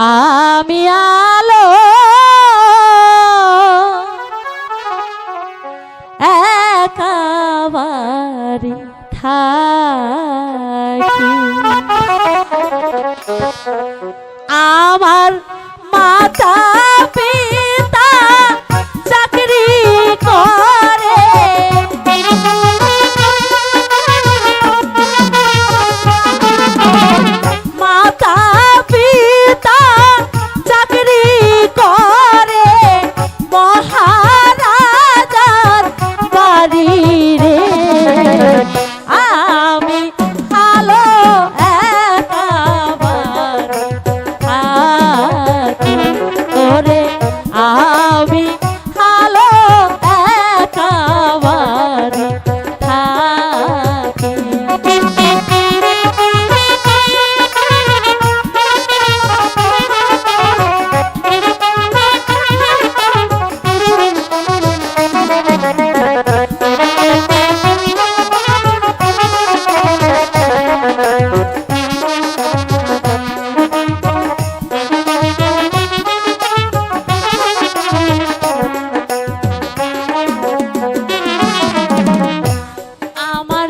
আমি আর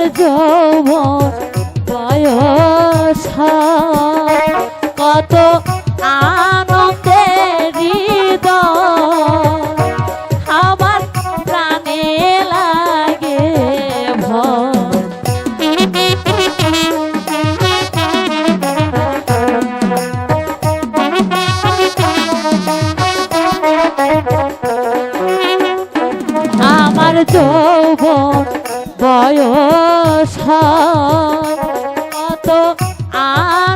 আমার যৌব বয়স। কত আনন্দে হৃদ আমার প্রাণে লাগে আমার যৌবন বয়স কত আ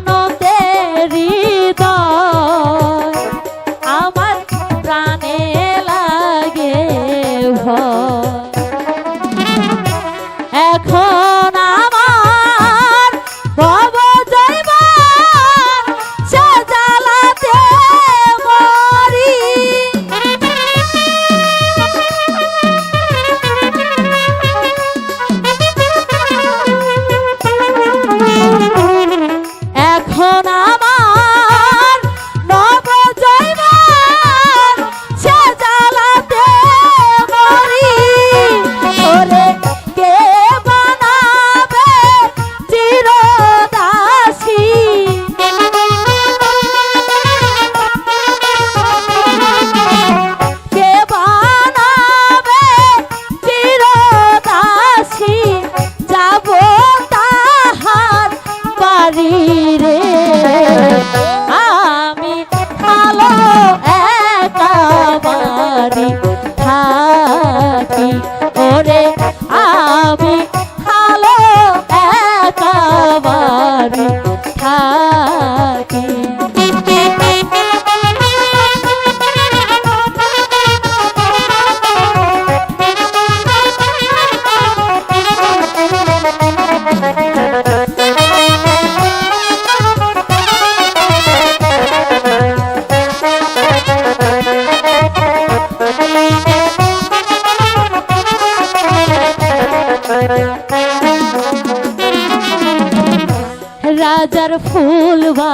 হাজার ফুল বা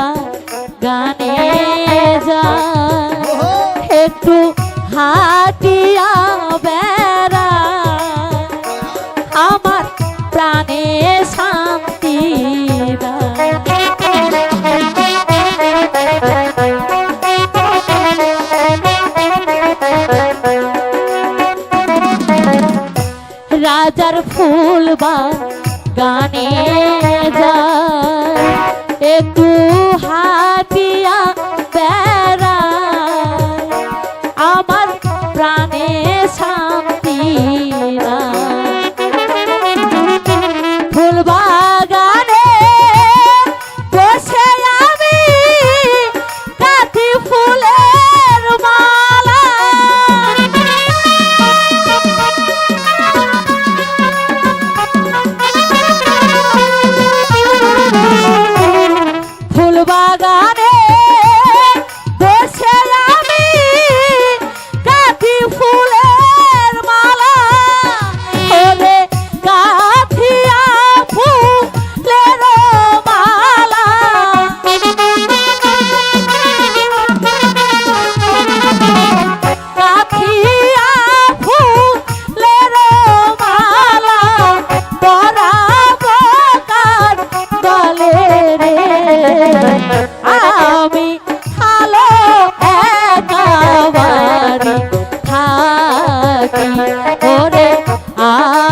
গানে যা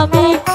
আমি